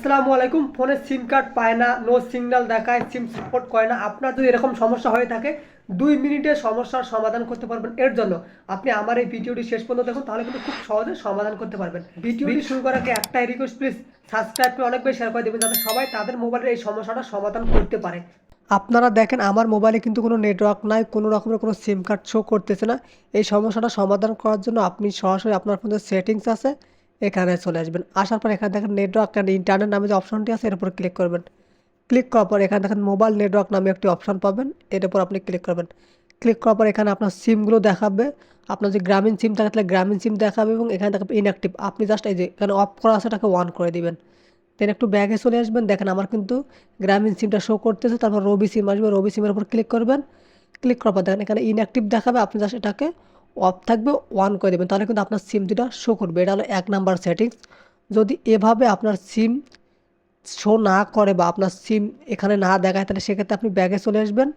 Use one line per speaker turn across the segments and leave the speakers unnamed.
আসসালামু আলাইকুম ফোনে সিম কার্ড পায় না নো সিগন্যাল দেখায় সিম সাপোর্ট করে না, আপনার যদি এরকম সমস্যা হয়ে থাকে, দুই মিনিটে সমস্যার সমাধান করতে পারবেন। এর জন্য আপনি আমার এই ভিডিওটি শেষ পর্যন্ত দেখুন, তাহলে কিন্তু খুব সহজে সমাধান করতে পারবেন। ভিডিওটি শুরু করার আগে একটাই রিকোয়েস্ট প্লিজ সাবস্ক্রাইব করে অনেক বেশি শেয়ার করে দেবেন, যাতে সবাই তাদের মোবাইলের এই সমস্যাটা সমাধান করতে পারে। আপনারা দেখেন, আমার মোবাইলে কিন্তু কোনো নেটওয়ার্ক নাই, কোনো রকমের কোনো সিম কার্ড শো করতেছে না। এই সমস্যাটা সমাধান করার জন্য আপনি সরাসরি আপনার ফোনে সেটিংস আছে। এখানে চলে আসবেন। আসার পর এখানে দেখেন নেটওয়ার্ক অ্যান্ড ইন্টারনেট নামে যে অপশনটি আছে, এর উপর ক্লিক করবেন। ক্লিক করার পর এখানে দেখেন মোবাইল নেটওয়ার্ক নামে একটি অপশন পাবেন, এর উপর আপনি ক্লিক করবেন। ক্লিক করার পর এখানে আপনার সিমগুলো দেখাবে। আপনার যে গ্রামীণ সিম থাকে, তাহলে গ্রামীণ সিম দেখাবে এবং এখানে দেখাবে ইনঅ্যাক্টিভ আপনি জাস্ট এই যে এখানে অফ করা আছে, এটাকে অন করে দিবেন। দেন একটু ব্যাগে চলে আসবেন। দেখেন আমার কিন্তু গ্রামীণ সিমটা শো করতেছে, তারপর রবি সিম আসবে। রবি সিমের উপর ক্লিক করবেন। ক্লিক করার পর দেখেন এখানে ইনঅ্যাক্টিভ দেখাবে। আপনি জাস্ট এটাকে অফ থাকবে অন করে দেবেন। তাহলে কিন্তু আপনার সিম দুটা শো করবে। এটা হলো এক নাম্বার সেটিংস যদি এভাবে আপনার সিম শো না করে বা আপনার সিম এখানে না দেখায়, তাহলে সেক্ষেত্রে আপনি ব্যাগে চলে আসবেন।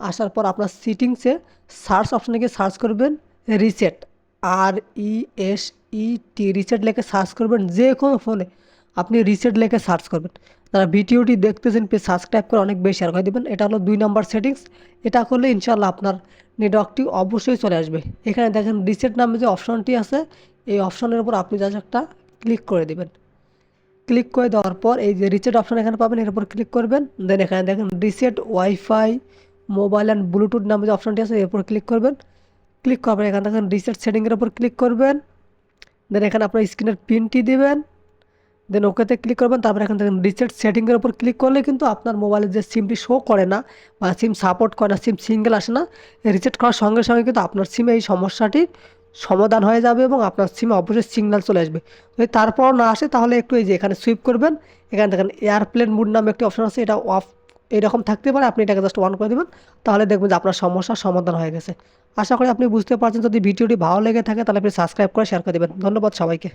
আসার পর আপনার সিটিংসে সার্চ অপশানে গিয়ে সার্চ করবেন reset R E S E T reset লিখে সার্চ করবেন যে কোনো ফোনে আপনি রিসেট লিখে সার্চ করবেন। যারা ভিডিওটি দেখতেছেন প্লিজ সাবস্ক্রাইব করে অনেক বেশি শেয়ার করে দেবেন। এটা হলো দুই নম্বর সেটিংস এটা করলে ইনশাল্লাহ আপনার নেটওয়ার্কটি অবশ্যই চলে আসবে। এখানে দেখেন রিসেট নামে যে অপশনটি আছে, এই অপশনের উপর আপনি জাস্ট একটা ক্লিক করে দেবেন। ক্লিক করে দেওয়ার পর এই যে রিসেট অপশন এখানে পাবেন, এর উপর ক্লিক করবেন। দেন এখানে দেখেন reset wifi mobile and bluetooth নামে যে অপশনটি আছে, এর উপর ক্লিক করবেন। ক্লিক করার পর এখানে দেখেন রিসেট সেটিংয়ের উপর ক্লিক করবেন। দেন এখানে আপনার স্ক্রিনের পিনটি দেবেন। দেন ওকেতে ক্লিক করবেন, তারপর এখান থেকে রিসেট সেটিংয়ের উপর ক্লিক করলে কিন্তু আপনার মোবাইলে যে সিমটি শো করে না বা সিম সাপোর্ট করে না সিম সিঙ্গেল আসে না রিসেট করার সঙ্গে সঙ্গে কিন্তু আপনার সিমে এই সমস্যাটির সমাধান হয়ে যাবে এবং আপনার সিমে অবশ্যই সিগন্যাল চলে আসবে। যদি তারপর না আসে তাহলে একটু এই যে এখানে সুইপ করবেন, এখানে দেখেন এয়ারপ্লেন মুড নামে একটি অপশন আছে, এটা অফ এরকম থাকতে পারে, আপনি এটাকে জাস্ট অন করে দেবেন, তাহলে দেখবেন যে আপনার সমস্যার সমাধান হয়ে গেছে। আশা করি আপনি বুঝতে পারছেন, যদি ভিডিওটি ভালো লেগে থাকে তাহলে আপনি সাবস্ক্রাইব করে শেয়ার করে দেবেন। ধন্যবাদ সবাইকে।